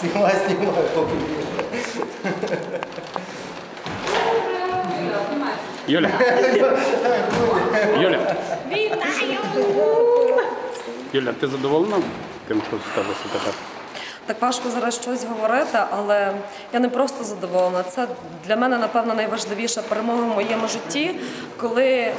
Снимай, поки. Юля. Юля. Юля, ти задоволена тим, що сталося тепер? Так важко зараз щось говорити, але я не просто задоволена. Це для мене, напевно, найважливіша перемога в моєму житті, коли е,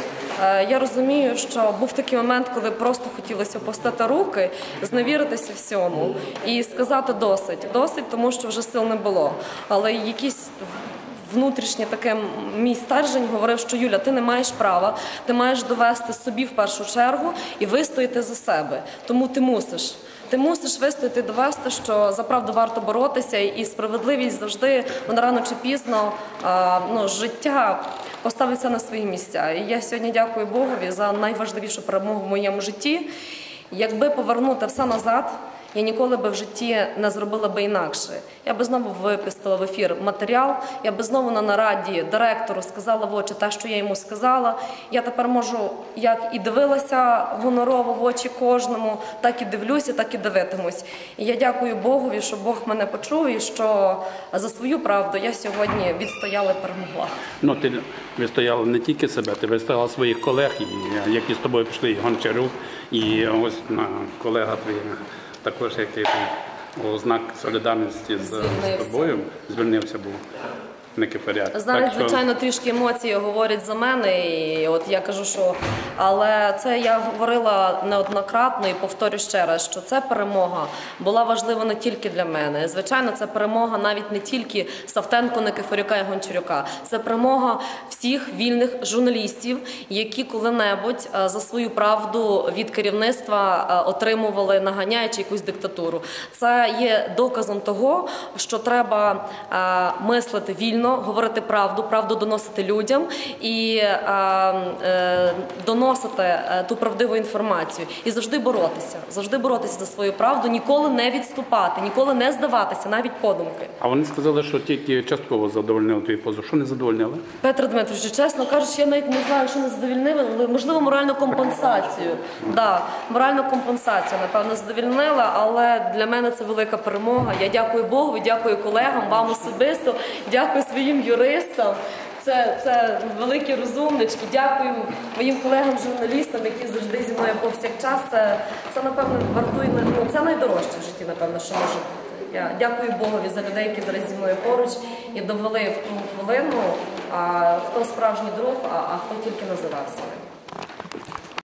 я розумію, що був такий момент, коли просто хотілося опустити руки, зневіритися всьому і сказати досить, досить, тому що вже сил не було. Але якісь внутрішнє таке мій стержень говорив, що Юля, ти не маєш права, ти маєш довести собі в першу чергу і вистояти за себе. Тому ти мусиш. Ти мусиш вистояти довести, що за правду варто боротися, і справедливість завжди вона рано чи пізно а, ну, життя поставиться на свої місця. І я сьогодні дякую Богові за найважливішу перемогу в моєму житті. Якби повернути все назад, я ніколи би в житті не зробила би інакше. Я би знову випустила в ефір матеріал, я би знову на нараді директору сказала в очі те, що я йому сказала. Я тепер можу, як і дивилася гонорово в очі кожному, так і дивлюся, так і дивитимусь. І я дякую Богові, що Бог мене почув і що за свою правду я сьогодні відстояла і перемогла. Ну, ти вистояла не тільки себе, ти вистояла своїх колег, і, які з тобою пішли, і Гончарук, і ось колега твій також, який там ознак знак солідарності з, з тобою звільнився був. Кипарят. Зараз, звичайно, трішки емоції говорять за мене, і от я кажу, що але це я говорила неоднократно і повторю ще раз, що це перемога була важлива не тільки для мене. Звичайно, це перемога навіть не тільки Савтенко, Никифорюка і Гончарюка. Це перемога всіх вільних журналістів, які коли-небудь е, за свою правду від керівництва е, отримували, наганяючи якусь диктатуру. Це є доказом того, що треба е, мислити вільно, говорити правду, правду доносити людям і е, е, доносити е, ту правдиву інформацію і завжди боротися, завжди боротися за свою правду, ніколи не відступати, ніколи не здаватися, навіть подумки. А вони сказали, що тільки частково задовольнили твій позов. Що не задовольнили? Петро Дмитрович, чесно кажучи, я навіть не знаю, що не задовільнили, але можливо моральну компенсацію. Да, моральну компенсацію, напевно, задовільнила, але для мене це велика перемога. Я дякую Богу, дякую колегам, вам особисто, дякую своїм юристам. Це, це великі розумнички. Дякую моїм колегам-журналістам, які завжди зі мною повсякчас. Це, це напевно вартує ну, це найдорожче в житті, напевно, що може бути. Я дякую Богові за людей, які зараз зі мною поруч і довели в ту хвилину, а, хто справжній друг, а, а хто тільки називав себе.